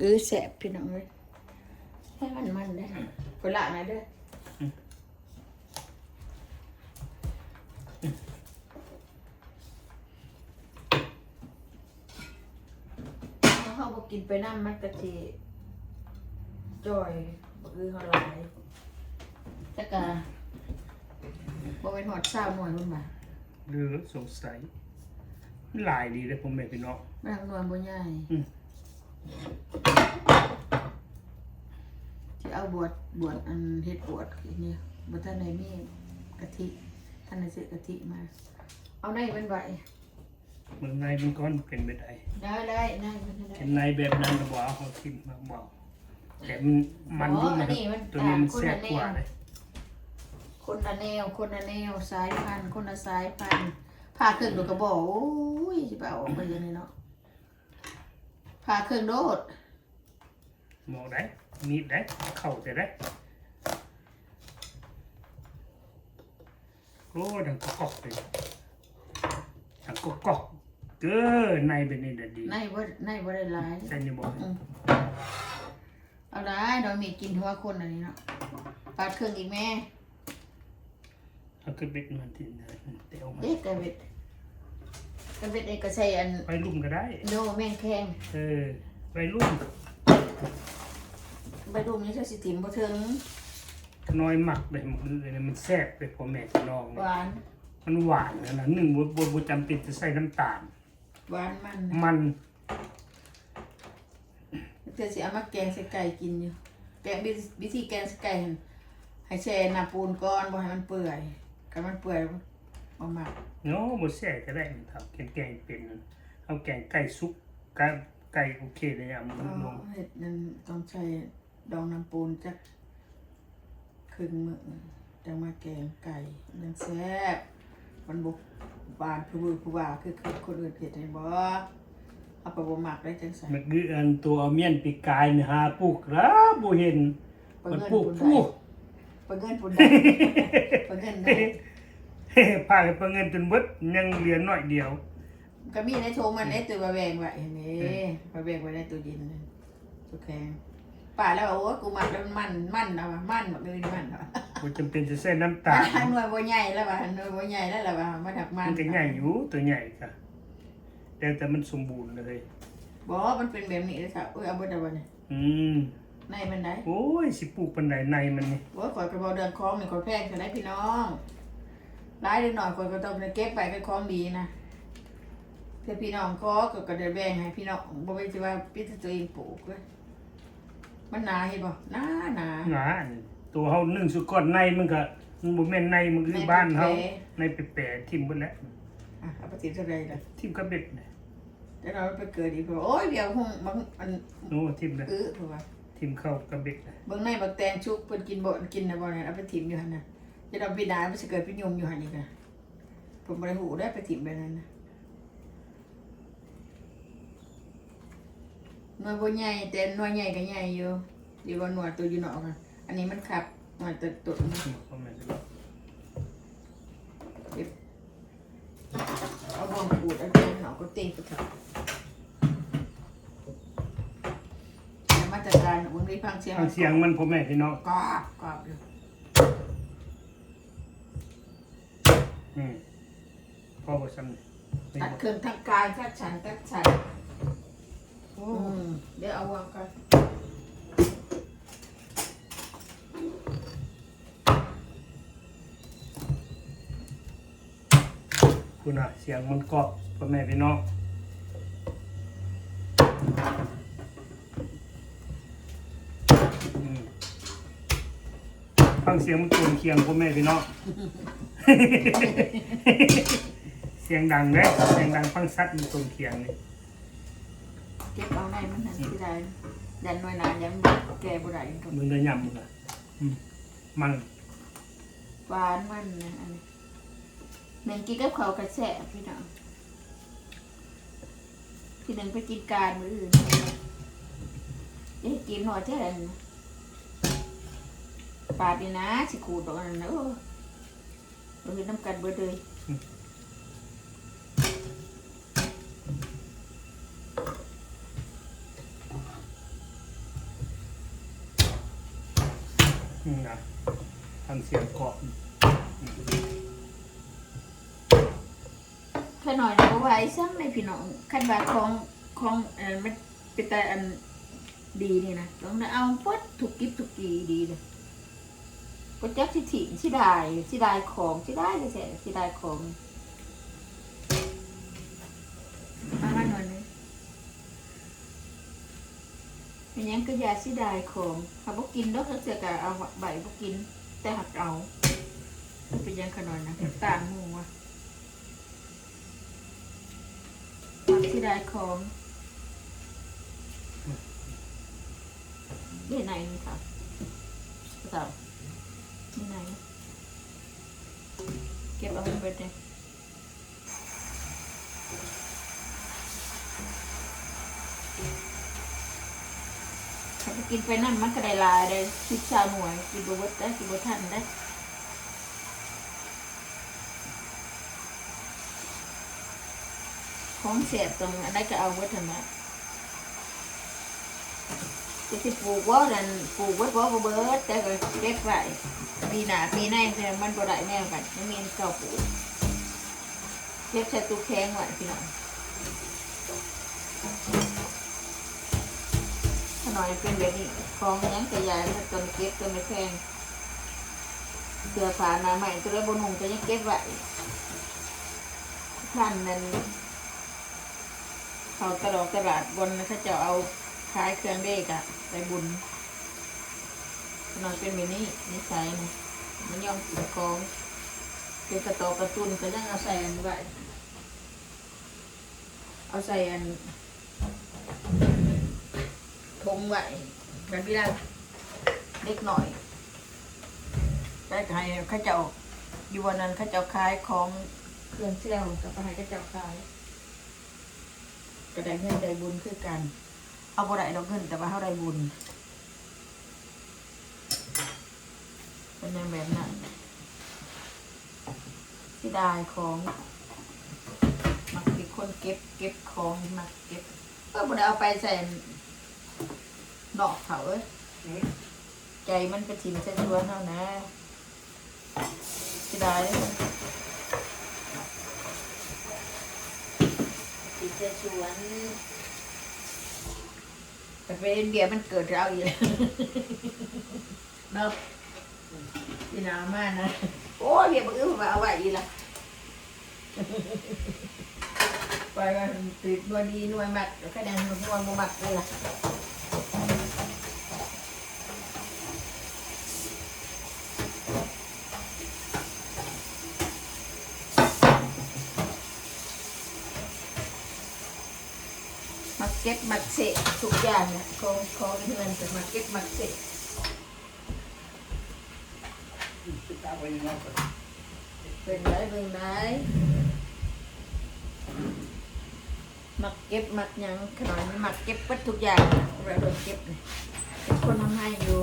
เออแสบพี่น้องเลยให้มันมันได้คนละนะเด้ออถ้าเขาบอกกินไปน้ำมันกะทิจอยบอกคือเขาหลายจักกะบอกเป็นหอดเศร้าหน่วยมันมาหรือสงสัยหลายดีเลยผมแม่พี่น้องไม่ทำนวลบ่ใหญ่อืมที่เอา บวชบวชอันเฮ็ดบวชอีเนี่ยบ่ท่านไหนมีกะทิท่านไหนซื้อกะทิมา เอาในเป็นใบเมืองในมันก้อนเป็นไปได้ได้ได้ได้มันได้เป็นในแบบนั้นก็บอกเขาทิมมาบอกแต่มันมันยุ่งนะครับตัวนี้มันแซ่บกว่าเลยคนละแนวคนละแนวสายพันธุ์คนละสายพันธุ์ผ่าเครื่องดูกระบอกโอ้ยสิไปเอาออกไปยังไงเนาะผ่าเครื่องโดดหมอได้ มีดได้เข่าจะได้โอ้ดังกอกๆเลยดังกอกๆเก้อในเป็นนี่เด็ดดีในบ่ในบ่ได้หลายใช่ยังบอกอืมเอาได้ดอกมีกินหัวคนอันนี้เนาะปาดเครื่องอีกแม่เขาคือเป็นมันที่ไหนเตียวมาเอ๊ะกระเบ็ดกระเบ็ดเอกใส่อันไปรุ่มก็ได้โนแม่งแข้งเออไปรุ่ม ไปดูนี้เธอสิถิมบ่ถึงน้อยหมักเลยมันเลยมันแซ่บเลยพ่อแม่พี่น้องหเนี่ยวานมันหวานนะนะหนึ่งบดบดบดจำเป็นจะใส่น้ำตาลหวานมันมันเธอสิเอามาแกงใส่ไก่กินอยู่แกงวิวิธีแกงใส่ไก่หั่นให้แช่น้ำปูนก่อนบ่ให้มันเปื่อยกัมันเปื่อยบ่มากเนาะบดแซ่ก็ได้มันทำแกงแกงเป็นเอาแกงไก่ซุปไก่ไก่โอเคเลยอะมันก็ลงเฮ็ดนั่นต้องใช้ ดองน้ำปูนจักครึ่งมื้อจังมาแกงไก่มันแซ่บมันบ่หวานผู้บือผู้ว่าคือคือคนอื่นเฮ็ดให้บ่เอาไปบ่มักได้จังซั่นมันคืออันตัวเอาเมียนปีกายเนี่ยหาปลูกแล้วบ่เห็นเปิดมันเงินปลูกปุ่นผู้ได้เปิดเงินปุ่นได้เปิดเงินได้พาไปเงินจนเบิดยังเหลือน้อยเดียว ก็มีในโชว์มันไอ้ตัวบะแวงไว้เห็นไหมบะแวงไว้ในตัวเย็นเลยตัวแข็ง ป่าแล้วว่าโอ้ยกูมักแล้วมัน มันมันเอาวะมันแบบนี้มันเอาวะบ่จำเป็นจะใส่น้ำตาลหน่วยบัวใหญ่แล้วว่ะหน่วยบัวใหญ่แล้วล่ะว่ะมาดักมันมันก็ใหญ่อยู่ตัวใหญ่ค่ะแต่แต่มันสมบูรณ์เลยบอกว่ามันเป็นแบบนี้เลยค่ะอุ้ยเอาไปแต่วันนี้อืมในมันได้โอ้ยสิปลูกปันไดในมันนี่โอ้ยขอยกระบอกเดือนคล้องนี่ขอยแพงจะได้พี่น้องร้ายหรือหน่อยขอยก็ต้องเก็บไปเป็นของดีนะเพื่อพี่น้องขอก็กระเดือแบ่งให้พี่น้องบ่ไปจะว่าพี่ตัวเองปลูกเลย มันหนาเห็นบ่หนาหนาหนาอันตัวเฮานึ่งสุกอนในมันก็มันบ่แม่นในมันคือบ้านเฮาในไปแปะทิ่มเบิดแล้วอะเอาไปติดเท่าไรล่ะทิ่มกระเบ็ดน่ะแต่เราไปเกิดอีกเพราะว่าโอ้ยเดี๋ยวห้องบางอันโน้ทิ่มเลยอื้อเพราะว่าทิ่มเข้ากระเบ็ดน่ะเบางในบางแตงชุกเพิ่นกินบ่กินนะบ่เนี่ยเอาไปถิ่มอยู่หั่นน่ะจะเอาไปดามันสิเกิดเป็นยมอยู่หั่นอีกน่ะผมบ่ได้หูได้ไปถิ่มไปนั่นน่ะ หน่วยบ่ใหญ่แต่หน่วยใหญ่ก็ใหญ่อยู่ดีกว่าหน่วยตัวอยู่นอกอะอันนี้มันขับหน่วยตัวตัวนี้พ่อแม่สิบอกเอาบ่วงขูดเอาแกงเนาะก็เต็งไปเถอะแล้วมาจัดการมึงได้ฟังเสียงฟังเสียงมันพ่อแม่พี่น้องกรอบกรอบอยู่อืมพ่อบ่ซ้ำนี่นี่ตัดบ่เครื่องทางกายทัดฉันทัดฉันอืม เดี๋ยวเอาวางกันคุณน่ะเสียงมันกรอบพ่อแม่พี่น้องอืมฟังเสียงมันโกนเคียงพ่อแม่พี่น้องเสียงดังเด้เสียงดังฟังซัดมันโกนเคียงนี่ เก็บเอาในมันนั่นที่ได้ยันหน่วยนานยันแก่บ่ได้ก็มึงได้ยำมึงอะอืมมันหวานมันนะอันนี้หนึ่งกินกับข้าวกระแสะพี่น้องที่หนึ่งไปกินการมื้ออื่นเอ๊ะกินหัวเท่าไหร่นะปาดนี่นะสิขูดดอกอันนั้นนะโอ้เราเห็นน้ำกันเบิดเลย นะทางเสียงเกาะแค่หน่อยนะบ่ไว้ซ้ำในพี่น้องคันว่าของของเอ่อมันเป็นแต่อันดีนี่นะต้องเอาปดถูกกิบถูกกีดีเลยก็จักสิถิงสิได้สิได้ของสิได้แท้สิได้ของมามาหน่อยหนึง เป็นยังก็ยาสิได้ของถ้าบ่กินดอกเสือก็เอาใบบ่กิน แต่หักเอาเป็นยังขนาดนะตางหมูอะทำที่ได้ของนี่ไหนนี่ค่ะสาวนี่ไหนเก็บเอาไปเบิดเลย กินไปนั่นมันก็ได้ลายเลยชิดชาหน่วยกินบวชได้กินบวชทันได้ของเสียตรงอันนั้นก็เอาไว้ทำไมจะสิปลูกว่านั่นปลูกไว้เพราะว่าเบิร์ดแต่ก็เก็บไว้ปีหน้าปีหน้าแต่มันบ่ได้แน่กันไม่มีเก่าปลูกเก็บใส่ตู้แข็งไว้พี่น้องถ้า หน่อยเป็นแบบนี้ของหยังกระยายมันต้นเก็บต้นไม่แพงเสื้อผ้าหนาใหม่ตัวละบนหุงจะยังเก็บไว้ท่านนั้นเขาตลาดตลาดบนเขาจะเอาขายเครื่องเด็กอะไปบุญนอนเป็นแบบนี้นิสัยนะมันย่อมกินของเป็นกระโตกกระตุนก็ยังเอาใส่อันไว้เอาใส่อัน ทงไว้แบบนี้ละเล็กหน่อยได้ขายเขาเจ้าอยู่วันนั้นเขาเจ้าขายของเครื่องเซลกับไปให้เขาเจ้าขายก็ไดเงินได้บุญคือกัน เอาบ่ได้ดอกเงินแต่ว่าเฮาได้บุญเป็นอย่างแบบนั้นสิได้ของมักมีคนเก็บเก็บของมักเก็บก็บ่ได้เอาไปใส่ นอกเขาเอ้ยใจมันไปถิ่มใส่ตัวเฮานะสิได้เลยติดใส่สวนแต่เป็นเบียร์มันเกิดเราอยู่เนาะพี่น้ำมากนะ โอ้ยเบียร์มันอื้อมาเอาไว้อีละไปกันติดหน่วยดีหน่วยหมัดแล้วคะแนนหน่วยบ่หมัดเลยล่ะ เก็บมาเสะทุกอย่างนะของของเงินจะมาเก็บมาเสะเป็นไรเป็นไรมักเก็บมักยังขนาดนี้มักเก็บปัดทุกอย่างเราโดนเก็บเลยเป็นคนทำให้อยู่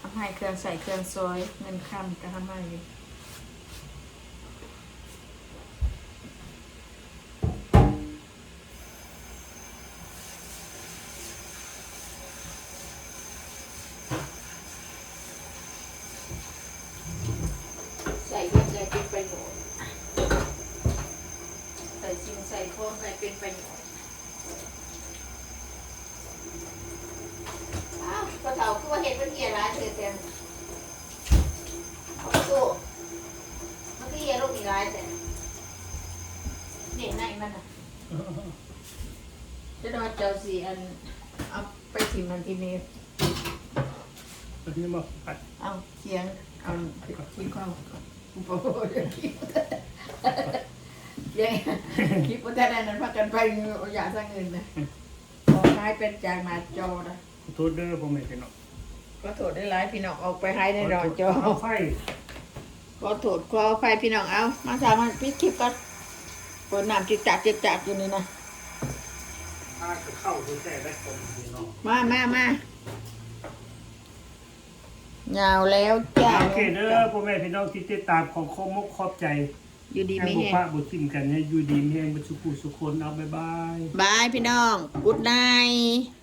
ทำให้เครื่องใส่เครื่องซอยเงินคำก็ทำให้อยู่ใส่เงินใส่เป็นประโยชน์ใส่สิ่งใส่ของใส่เป็นประโยชน์อ้าวก็เท่าคือว่าเห็นมันเหี่ยร้ายเธอเต็มเอาสู้มันก็เหี่ยลูกอีร้ายแต่เนี่ยไหนมันอะจะโดนเจ้าสีอันเอาไปถิ่มมันที่นี่ตัวนี้มาปัดเอาเคียงเอาทิ้งเข้าโอ้โหเดี๋ยวคิด ยังคิดว่าแต่นั้นพักกันไปอย่าสร้างเงินนะขอให้เป็นจากหน้าจอนะขอโทษเด้อผมไม่เป็นหรอกก็โทษได้หลายพี่น้องออกไปให้ในหน้าจอเอาไฟก็โทษขอไฟพี่น้องเอามาสามันปิดคลิปก่อนเปิดน้ำจิกจักจิกจักอยู่นี่นะถ้าจะเข้าตัวแท้ได้คนพี่น้องมามามาเหงาแล้วจ้าโอเคเด้อพ่อแม่พี่น้องที่ติดตามของโคมกขอบใจ อยู่ดีให้ไม่บุแห้งพะบุทิมกันให้อยู่ดีมีแห้งบุสุขุสุคนเอาบ๊ายบาย บายพี่น้องกุดไนท์